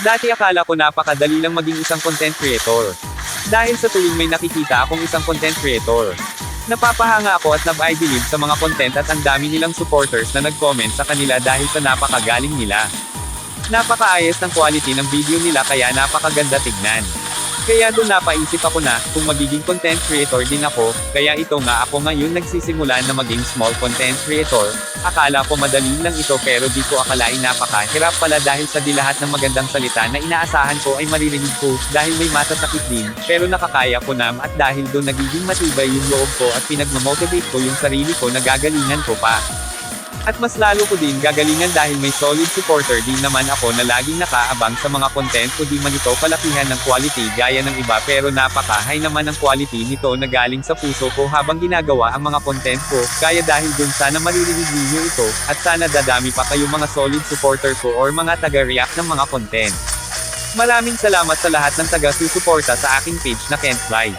Dati akala ko napakadali lang maging isang content creator. Dahil sa tuwing may nakikita akong isang content creator. Napapahanga ako at nab-I-believe sa mga content at ang dami nilang supporters na nag-comment sa kanila dahil sa napakagaling nila. Napakaayos ng quality ng video nila kaya napakaganda tignan. Kaya doon napaisip ako na, kung magiging content creator din ako, kaya ito nga ako ngayon nagsisimula na maging small content creator. Akala ko madali lang ito pero di ko akalain napakahirap pala dahil sa di lahat ng magandang salita na inaasahan ko ay maririnig ko, dahil may masasakit din, pero nakakaya ko nam at dahil doon nagiging matibay yung loob ko at pinagmamotivate ko yung sarili ko na gagalingan ko pa. At mas lalo ko din gagalingan dahil may solid supporter din naman ako na laging nakaabang sa mga content ko di man ito kalakihan ng quality gaya ng iba pero napaka-high naman ang quality nito na galing sa puso ko habang ginagawa ang mga content ko, kaya dahil dun sana maririnig ninyo ito, at sana dadami pa kayo mga solid supporter ko or mga taga-react ng mga content. Maraming salamat sa lahat ng taga-susuporta sa aking page na Kent Live.